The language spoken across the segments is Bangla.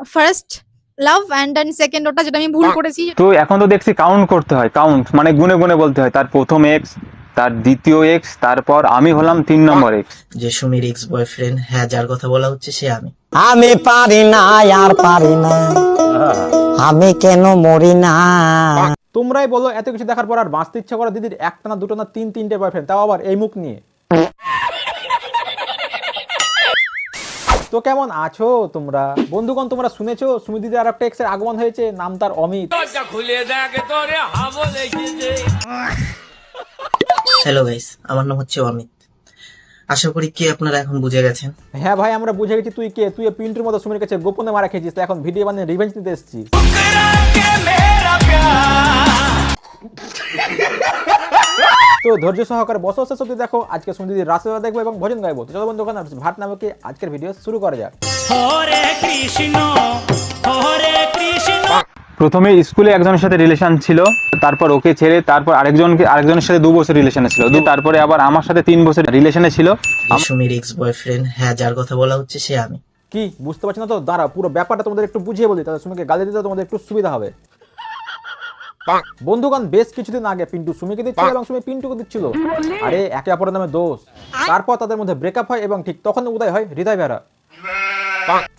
First love and then second ওটা যেটা আমি ভুল করেছি তো এখন তো দেখছি কাউন্ট করতে হয় কাউন্ট মানে গুনে গুনে বলতে হয় তার প্রথম এক্স তার দ্বিতীয় এক্স তারপর আমি হলাম তিন নম্বর এক্স যে সুমির এক্স বয়ফ্রেন্ড হ্যাঁ যার কথা বলা হচ্ছে সে আমি। আমি পারি না আর পারি না আমি কেন মরি না? তোমরাই বলো এত কিছু দেখার পর আর বাঁচতে ইচ্ছা করে দিদির একটা না দুটো না তিন তিনটে বয়ফ্রেন্ড তাও আবার এই মুখ নিয়ে। তো কেমন আছো তোমরা? বন্ধুগণ তোমরা শুনেছো? সুমি দিদি আর একটা এক্সের আগমন হয়েছে নাম তার অমিত। হ্যালো গাইস আমার নাম হচ্ছে অমিত। আশা করি কি আপনারা এখন বুঝে গেছেন। হ্যাঁ ভাই আমরা বুঝে গেছি তুই কে? তুই পিন্টুর মতো সুমির কাছে গোপনে মারা খেয়েছিস তো এখন ভিডিও বানিয়ে রিভেঞ্জ নিতে এসেছিস। তো ধৈর্য সহকারে বসো শেষ অব্দি দেখো আজকে সুমি দিদির রাসলীলা দেখব এবং ভজন গাইবো। তো চলো বন্ধু ওখানে ভাট নামকে আজকের ভিডিও শুরু করা যাক। প্রথমে স্কুলে একজনের সাথে রিলেশন ছিল তারপর ওকে ছেড়ে তারপর আরেকজনকে আরেকজনের সাথে দু বছর রিলেশনে ছিল। দু- তারপরে আবার আমার সাথে তিন বছর রিলেশনে ছিল। সুমির এক্স বয়ফ্রেন্ড হ্যাঁ যার কথা বলা হচ্ছে সে আমি। কি? বুঝতে পারছি না তো? দাঁড়া পুরো ব্যাপারটা তোমাদের একটু বুঝিয়ে বলি তাহলে সুমিকে গালি দিতে তোমাদের একটু সুবিধা হবে। বন্ধুগণ বেশ কিছুদিন আগে পিন্টু সুমিকে দিচ্ছিল এবং সুমি পিন্টুকে দিচ্ছিল। আরে একে অপরের নামে দোষ। তারপর তাদের মধ্যে ব্রেকআপ হয় এবং ঠিক তখন উদয় হয় হৃদয় বেহরা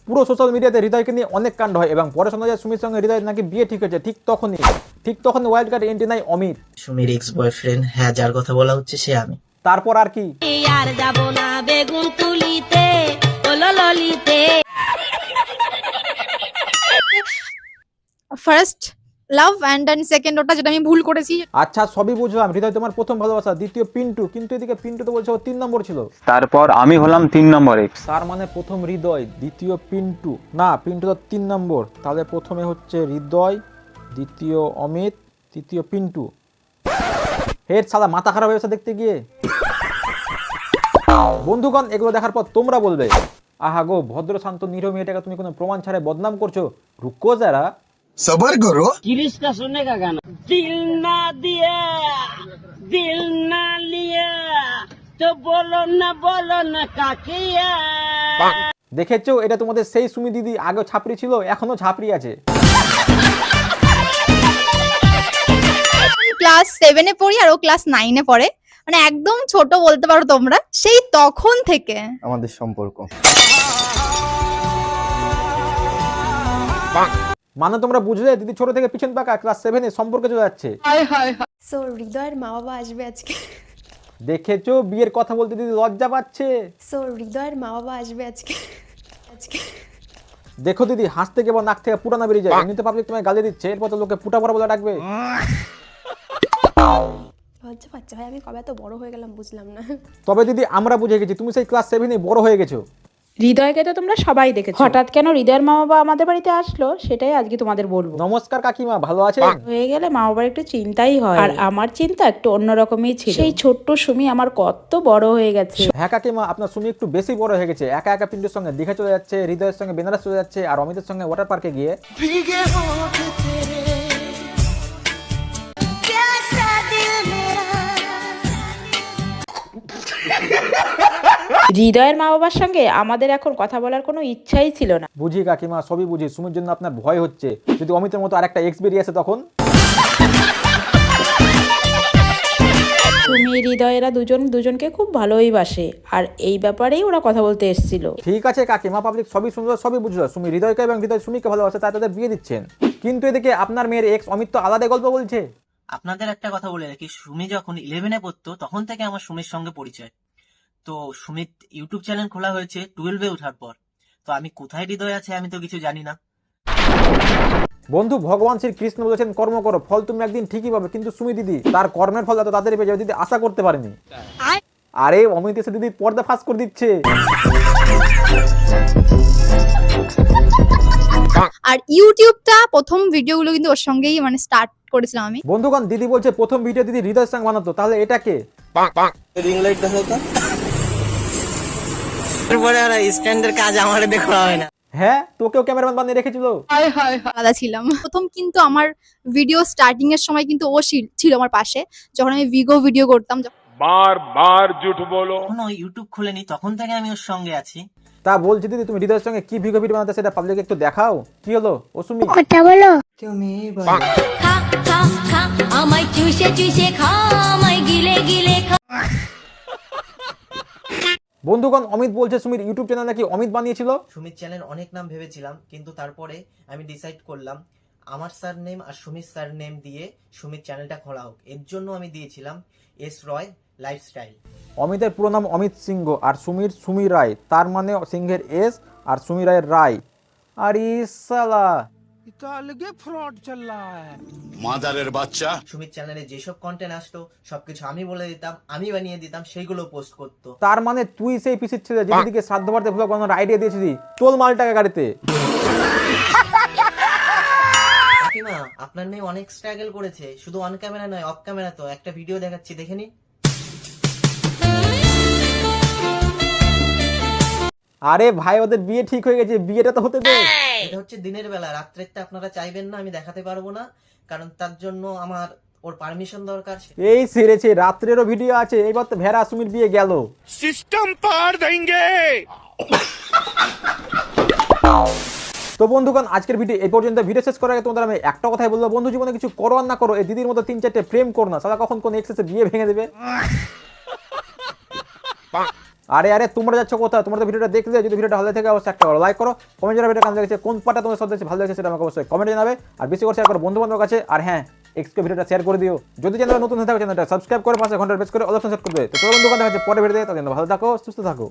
পুরো সোশ্যাল মিডিয়াতে হৃদয়কে নিয়ে অনেক কাণ্ড হয় এবং পরে শোনা যায় সুমির সঙ্গে হৃদয় নাকি বিয়ে ঠিক হয়েছে ঠিক তখনই। ঠিক তখন ওয়াইল্ড কার্ড এন্ট্রি নাই অমিত। সুমির এক্স বয়ফ্রেন্ড হ্যাঁ যার কথা বলা হচ্ছে সে আমি। তারপর আর কি? আর যাব না বেগুন তুলিতে ললিতে। First love and then second ওটা যেটা আমি ভুল করেছি। আচ্ছা সবই বুঝলাম। হৃদয় তোমার প্রথম ভালোবাসা দ্বিতীয় পিন্টু। কিন্তু এদিকে পিন্টু তো বলছে ও তিন নম্বর ছিল। তারপর আমি হলাম তিন নম্বর এক্স তার মানে প্রথম হৃদয় দ্বিতীয় পিন্টু। না পিন্টু তো তিন নম্বর। তাহলে প্রথমে হচ্ছে হৃদয় দ্বিতীয় অমিত তৃতীয় পিন্টু। হেড সাদা মাথা খারাপ হয়েছে দেখতে গিয়ে। বন্ধুগণ এগুলো দেখার পর তোমরা বলবে আহা গো ভদ্র শান্ত নিরীহ মেয়েটাকে তুমি কোনো প্রমাণ ছাড়াই বদনাম করছ? রুকো যারা সবর করো কিরিসকা শুনে কা গানা। দিল না দিয়া দিল না লিয়া তো বলো না বলো না কাকিয়া। দেখেছ এটা তোমাদের সেই সুমি দিদি আগে ছাপড়ি ছিল এখনও ছাপড়ি আছে। ক্লাস সেভেনে পড়ি আর ও ক্লাস নাইনে পড়ে। মানে একদম ছোট বলতে পারো তোমরা সেই তখন থেকে। আমাদের সম্পর্ক। মানে তোমরা বুঝলে দিদি ছোট থেকে পিছন পাকা ক্লাস সেভেনে সম্পর্কে চলে যাচ্ছে। সো হৃদয়ের মা বাবা আসবে আজকে। দেখেছ? বিয়ের কথা বলতে দিদি লজ্জা পাচ্ছে। সো হৃদয়ের মা বাবা আসবে আজকে। আজকে। দেখো দিদি হাঁস থেকে বা নাক থেকে পুরানা বেরিয়ে যায়। এমনিতে পাবলিক তোমায় গালি দিচ্ছে এরপর তো লোকে পুটা পড়া বলে ডাকবে। লজ্জা পাচ্ছে। ভাই আমি কবে এত বড় হয়ে গেলাম বুঝলাম না। তবে দিদি আমরা বুঝে গেছি তুমি সেই ক্লাস সেভেনে বড় হয়ে গেছো। হৃদয়কে তো তোমরা সবাই দেখেছ। হঠাৎ কেন হৃদয়ের মা বাবা আমাদের বাড়িতে আসলো সেটাই আজকে তোমাদের বলব। নমস্কার কাকিমা ভালো আছে হয়ে গেলে মা বাবার একটু চিন্তাই হয়। আর আমার চিন্তা একটু অন্যরকমই ছিল। সেই ছোট্ট সুমি আমার কত বড় হয়ে গেছে। হ্যাঁ কাকিমা আপনার সুমি একটু বেশি বড় হয়ে গেছে। একা একা পিন্টুর সঙ্গে দীঘা চলে যাচ্ছে হৃদয়ের সঙ্গে বেনারস চলে যাচ্ছে আর অমিতের সঙ্গে ওয়াটার পার্কে গিয়ে হৃদয়ের মা বাবার সঙ্গে আমাদের এখন কথা বলার কোনো ইচ্ছাই ছিল না। বুঝি কাকিমা সবই বুঝি। সুমির জন্য আপনার ভয় হচ্ছে। যদি অমিতের মতো আরেকটা এক্স বেরিয়ে আসে তখন? সুমি হৃদয়েরা দুজন দুজনকে খুব ভালোই বাসে। আর এই ব্যাপারেই ওরা কথা বলতে এসেছিল। ঠিক আছে কাকিমা পাবলিক সবই শুনলো সবই বুঝলো। সুমি হৃদয়কে এবং হৃদয় সুমিকে ভালোবাসে তাই তাদের বিয়ে দিচ্ছেন। কিন্তু এদিকে আপনার মেয়ের এক্স অমিত তো আলাদা গল্প বলছে। আপনাদের একটা কথা বলে রাখি। সুমি যখন ইলেভেনে পড়তো তখন থেকে আমার সুমির সঙ্গে পরিচয়। তো সুমিত ইউটিউব চ্যানেল খোলা হয়েছে টুয়েলভে ওঠার পর। তো আমি কোথায় হৃদয় আছে আমি তো কিছু জানি না। বন্ধু ভগবান শ্রী কৃষ্ণ বলেছেন কর্ম করো ফল তুমি একদিন ঠিকই পাবে কিন্তু সুমি দিদি তার কর্মের ফল এত তাড়াতাড়ি পেয়ে যাবে দিদি আশা করতে পারেনি। আরে অমিত এসে দিদি পর্দা ফাঁস করে দিচ্ছে। আর ইউটিউবটা প্রথম ভিডিওগুলো কিন্তু ওর সঙ্গেই মানে স্টার্ট করেছিলাম আমি। বন্ধুগণ দিদি বলছে প্রথম ভিডিও দিদি হৃদয় সাং বানাতো তাহলে এটা কে? আর স্ট্যান্ডের কাজ হয় না। হ্যাঁ? তোকেও ক্যামেরাম্যান বানিয়ে রেখেছিল? হয় হয় আলাদা ছিলাম। প্রথম কিন্তু আমার ভিডিও স্টার্টিং এর সময় কিন্তু ও ছিল আমার পাশে। যখন আমি ভিগো ভিডিও করতাম বলো। কোনো ইউটিউব খুলেনি তখন থেকে আমি ওর সঙ্গে আছি। তা বলছি দিদি তুমি হৃদয়ের সঙ্গে কি ভিগো ভিডিও বানাতে সেটা পাবলিক একটু দেখাও। কি হলো? ওসুমি কথা বলো। তুমি খা আমায় চুষে চুষে খা আমায় গিলে গিলে খা। বন্ধুগণ অমিত বলছে সুমির ইউটিউব চ্যানেল নাকি অমিত বানিয়েছিল? সুমিত চ্যানেল অনেক নাম ভেবেছিলাম কিন্তু তারপরে আমি ডিসাইড করলাম আমার স্যার নেম আর সুমিত স্যার নেম দিয়ে সুমিত চ্যানেলটা খোলা হোক। এর জন্য আমি দিয়েছিলাম এস রয় লাইফস্টাইল অমিতের পুরো নাম অমিত সিংহ আর সুমির সুমি রায়। তার মানে সিংহের এস আর সুমি রায়ের রায়। আর ইসালা मादरेर बच्चा সুমিত চ্যানেলে যেসব কন্টেন্ট আসতো সবকিছু আমি বলে দিতাম আমি বানিয়ে দিতাম সেইগুলো পোস্ট করতো তার মানে তুই সেই পিসির ছেলে যেদিকে শ্রাদ্ধ বাড়তে ভ্লগ বানানোর আইডিয়া দিয়েছিলি চল মালটাকে গাড়িতে কাকিমা আপনার মেয়ে অনেক স্ট্রাগল করেছে শুধু অন ক্যামেরা নয় অফ ক্যামেরা তো একটা ভিডিও দেখাচ্ছি দেখে নিন আরে ভাই ওদের বিয়ে ঠিক হয়ে গেছে বিয়েটা তো হতে দে এটা হচ্ছে দিনের বেলা রাত্রেরটা আপনারা চাইবেন না আমি দেখাতে পারব না কারণ তার জন্য আমার ওর পারমিশন দরকার। এই সেরেছে রাত্রেরও ভিডিও আছে এইবার তো ভেরা সুমির বিয়ে গেল। সিস্টেম পার দেঙ্গে তো বন্ধুগণ আজকের ভিডিও এই পর্যন্ত ভিডিও শেষ করার আগে তোমাদের আমি একটা কথাই বলব। বন্ধু জীবনে কিছু করো আর না করো এই দিদির মতো তিন চারটে প্রেম করো না। সারা কখন কোন এক্সেসে বিয়ে ভেঙে দেবে? আরে আরে, তোমরা যাচ্ছ কোথায়? তোমরা তো ভিডিওটা দেখলে যদি ভিডিওটা ভালো থাকে অবশ্যই একটা লাইক করো কমেন্ট জানাবে ভিডিও কেমন লেগেছে, কোন পাটা তোমার সব ভালো লেগেছে সেটা আমাকে অবশ্যই কমেন্ট জানাবে। আর বেশি করে শেয়ার করো বন্ধু বান্ধব কাছে, আর হ্যাঁ এক্সকে ভিডিওটা শেয়ার করে দিও। যদি চ্যানেল নতুন হয়ে থাকে চ্যানেলটা সাবস্ক্রাইব করে পাশে ঘণ্টার বেশ করে অল সেট করবে। তো চলো বন্ধু হচ্ছে পরে ভিডিও তখন ভালো থাকো, সুস্থ থাকো।